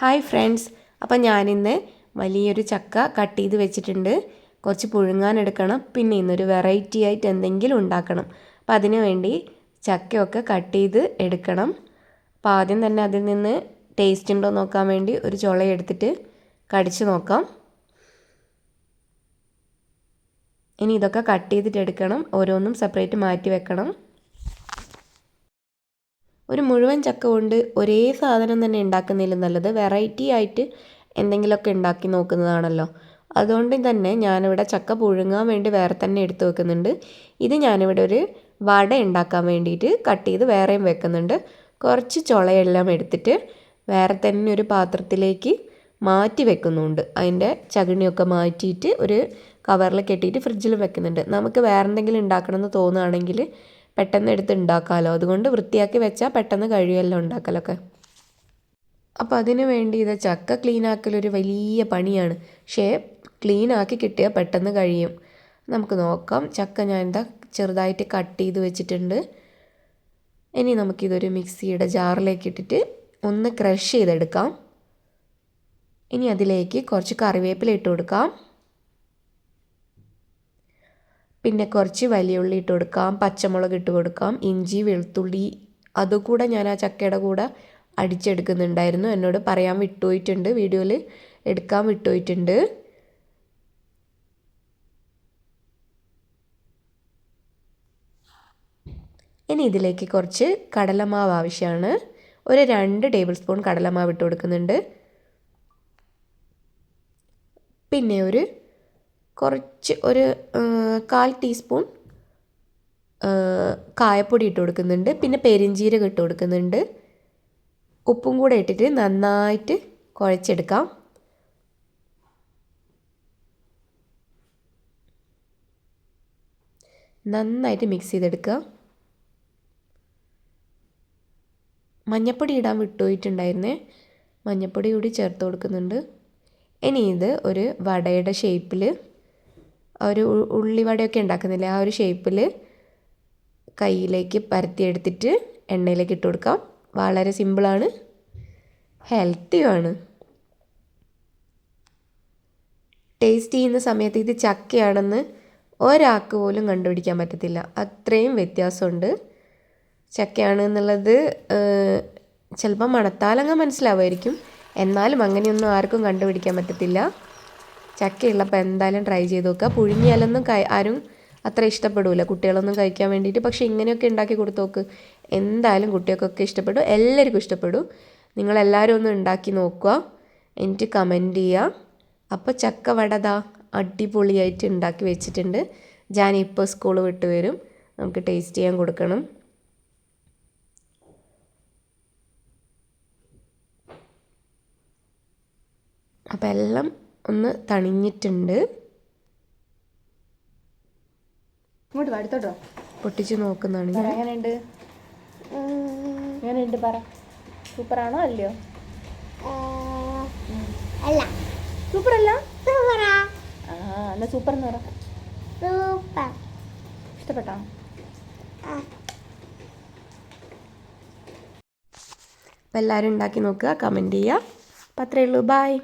Hi friends. അപ്പം ഞാനിന്ന് വലിയൊരു ചക്ക കട്ട് ചെയ്ത് വെച്ചിട്ടുണ്ട്. കുറച്ച് പുഴുങ്ങാൻ എടുക്കണം. പിന്നെ ഇന്നൊരു വെറൈറ്റി ആയിട്ട് എന്തെങ്കിലും ഉണ്ടാക്കണം. അപ്പം അതിനു വേണ്ടി ചക്കയൊക്കെ കട്ട് ചെയ്ത് എടുക്കണം. അപ്പോൾ ആദ്യം തന്നെ അതിൽ നിന്ന് ടേസ്റ്റ് ഉണ്ടോ നോക്കാൻ വേണ്ടി ഒരു ചുള എടുത്തിട്ട് കടിച്ച് നോക്കാം. ഇനി ഇതൊക്കെ കട്ട് ചെയ്തിട്ട് എടുക്കണം. ഓരോന്നും സെപ്പറേറ്റ് മാറ്റി വെക്കണം. ഒരു മുഴുവൻ ചക്ക കൊണ്ട് ഒരേ സാധനം തന്നെ ഉണ്ടാക്കുന്നതിലും നല്ലത് വെറൈറ്റി ആയിട്ട് എന്തെങ്കിലുമൊക്കെ ഉണ്ടാക്കി നോക്കുന്നതാണല്ലോ. അതുകൊണ്ട് തന്നെ ഞാനിവിടെ ചക്ക പുഴുങ്ങാൻ വേണ്ടി വേറെ തന്നെ എടുത്തു വെക്കുന്നുണ്ട്. ഇത് ഞാനിവിടെ ഒരു വട ഉണ്ടാക്കാൻ വേണ്ടിയിട്ട് കട്ട് ചെയ്ത് വേറെയും വെക്കുന്നുണ്ട്. കുറച്ച് ചുളയെല്ലാം എടുത്തിട്ട് വേറെ തന്നെ ഒരു പാത്രത്തിലേക്ക് മാറ്റി വെക്കുന്നുണ്ട്. അതിന്റെ ചകിണിയൊക്കെ മാറ്റിയിട്ട് ഒരു കവറിൽ കെട്ടിയിട്ട് ഫ്രിഡ്ജിൽ വെക്കുന്നുണ്ട്. നമുക്ക് വേറെ എന്തെങ്കിലും ഉണ്ടാക്കണമെന്ന് തോന്നുകയാണെങ്കിൽ പെട്ടെന്ന് എടുത്ത് ഉണ്ടാക്കാമല്ലോ അതുകൊണ്ട് വൃത്തിയാക്കി വെച്ചാൽ പെട്ടെന്ന് കഴിയുമല്ലോ ഉണ്ടാക്കലൊക്കെ. അപ്പോൾ അതിന് വേണ്ടി ഇത് ചക്ക ക്ലീൻ ആക്കലൊരു വലിയ പണിയാണ്. പക്ഷേ ക്ലീൻ ആക്കി കിട്ടിയാൽ പെട്ടെന്ന് കഴിയും. നമുക്ക് നോക്കാം. ചക്ക ഞാൻ എന്താ ചെറുതായിട്ട് കട്ട് ചെയ്ത് വെച്ചിട്ടുണ്ട്. ഇനി നമുക്കിതൊരു മിക്സിയുടെ ജാറിലേക്ക് ഇട്ടിട്ട് ഒന്ന് ക്രഷ് ചെയ്തെടുക്കാം. ഇനി അതിലേക്ക് കുറച്ച് കറിവേപ്പില ഇട്ട് കൊടുക്കാം. പിന്നെ കുറച്ച് വലിയ ഉള്ളി ഇട്ട് കൊടുക്കാം പച്ചമുളക് ഇട്ട് കൊടുക്കാം ഇഞ്ചി വെളുത്തുള്ളി അതുകൂടെ ഞാൻ ആ ചക്കയുടെ കൂടെ അടിച്ചെടുക്കുന്നുണ്ടായിരുന്നു. എന്നോട് പറയാൻ വിട്ടുപോയിട്ടുണ്ട് വീഡിയോയിൽ എടുക്കാൻ വിട്ടുപോയിട്ടുണ്ട്. ഇനി ഇതിലേക്ക് കുറച്ച് കടലമാവ് ആവശ്യമാണ്. ഒരു രണ്ട് ടേബിൾ സ്പൂൺ കടലമാവ് ഇട്ട് കൊടുക്കുന്നുണ്ട്. പിന്നെ ഒരു കുറച്ച് ഒരു കാൽ ടീസ്പൂൺ കായപ്പൊടി ഇട്ട് കൊടുക്കുന്നുണ്ട്. പിന്നെ പെരിഞ്ചീരകം ഇട്ട് കൊടുക്കുന്നുണ്ട്. ഉപ്പും കൂടെ ഇട്ടിട്ട് നന്നായിട്ട് കുഴച്ചെടുക്കാം. നന്നായിട്ട് മിക്സ് ചെയ്തെടുക്കുക. മഞ്ഞപ്പൊടി ഇടാൻ വിട്ടുപോയിട്ടുണ്ടായിരുന്നേ. മഞ്ഞപ്പൊടി കൂടി ചേർത്ത് കൊടുക്കുന്നുണ്ട്. ഇനി ഇത് ഒരു വടയുടെ ഷേപ്പിൽ ഒരു ഉള്ളിവടയൊക്കെ ഉണ്ടാക്കുന്നില്ലേ? ആ ഒരു ഷേപ്പിൽ കയ്യിലേക്ക് പരത്തിയെടുത്തിട്ട് എണ്ണയിലേക്ക് ഇട്ട് കൊടുക്കാം. വളരെ സിമ്പിളാണ്. ഹെൽത്തിയുമാണ് ടേസ്റ്റ് ചെയ്യുന്ന സമയത്ത് ഇത് ചക്കയാണെന്ന് ഒരാൾക്ക് പോലും കണ്ടുപിടിക്കാൻ പറ്റത്തില്ല. അത്രയും വ്യത്യാസമുണ്ട്. ചക്കയാണ് എന്നുള്ളത് ചിലപ്പോൾ മണത്താലങ്ങ് മനസ്സിലാവുമായിരിക്കും. എന്നാലും അങ്ങനെയൊന്നും ആർക്കും കണ്ടുപിടിക്കാൻ പറ്റത്തില്ല. ചക്കയുള്ളപ്പോൾ എന്തായാലും ട്രൈ ചെയ്ത് നോക്കുക പുഴുങ്ങിയാലൊന്നും ആരും അത്ര ഇഷ്ടപ്പെടില്ല കുട്ടികളൊന്നും കഴിക്കാൻ വേണ്ടിയിട്ട്. പക്ഷേ ഇങ്ങനെയൊക്കെ ഉണ്ടാക്കി കൊടുത്ത് നോക്ക്. എന്തായാലും കുട്ടികൾക്കൊക്കെ ഇഷ്ടപ്പെടും. എല്ലാവർക്കും ഇഷ്ടപ്പെടും. നിങ്ങളെല്ലാവരും ഒന്ന് ഉണ്ടാക്കി നോക്കുക. എനിക്ക് കമന്റ് ചെയ്യുക. അപ്പോൾ ചക്ക വടതാ അടിപൊളിയായിട്ട് ഉണ്ടാക്കി വെച്ചിട്ടുണ്ട്. ഞാൻ ഇപ്പോൾ സ്കൂൾ വിട്ട് വരും. നമുക്ക് ടേസ്റ്റ് ചെയ്യാൻ കൊടുക്കണം. അപ്പോൾ എല്ലാം ഒന്ന് തണിഞ്ഞിട്ടുണ്ട്. ഇങ്ങോട്ട് അടുത്തോട്ടോ. പൊട്ടിച്ച് നോക്കുന്നതാണ് എങ്ങനെയുണ്ട്? എങ്ങനെയുണ്ട് പറ. സൂപ്പറാണോ അല്ലയോ? അല്ല. സൂപ്പർ അല്ല സൂപ്പറാ. ആ എന്നാ സൂപ്പർ എന്ന് പറ. സൂപ്പർ. ഇഷ്ടപ്പെട്ടോ? അപ്പോൾ എല്ലാവരും ഉണ്ടാക്കി നോക്കുക കമന്റ് ചെയ്യുക. അപ്പോൾ അത്രയേ ഉള്ളൂ ബായ്